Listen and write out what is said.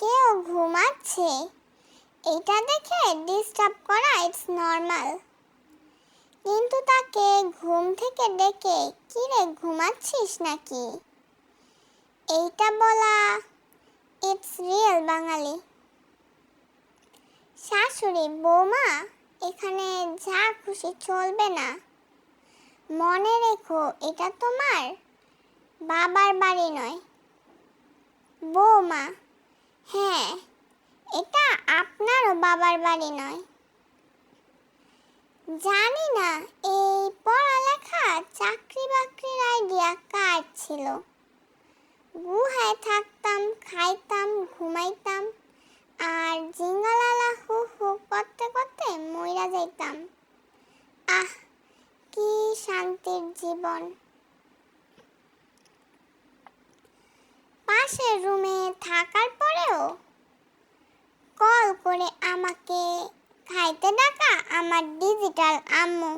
কেউ ঘুমাচ্ছে। এটা দেখে ডিস্টার্ব করা ইটস নর্মাল কিন্তু তাকে ঘুম থেকে ডেকে কিরে ঘুমাচ্ছিস নাকি? এইটা বলা ইটস রিয়েল বাঙালি। শাশুড়ি, বৌমা, এখানে যা খুশি চলবে না। মনে রেখো, এটা তোমার বাবার বাড়ি নয়। বৌমা হ্যাঁ এটা আপনারও বাবার বাড়ি নয়। জানি না, এই পড়ালেখা চাকরি বাকরির আইডিয়া কার ছিল? গুহায় থাকতাম, খাইতাম, ঘুমাইতাম, আর জিঙ্গালালা হু হু করতে করতে মইরা যাইতাম। আহ, কি শান্তির জীবন। পাশের রুমে থাকার পরেও কল করে আমাকে খাইতে ডাকা আমার ডিজিটাল আম্মু।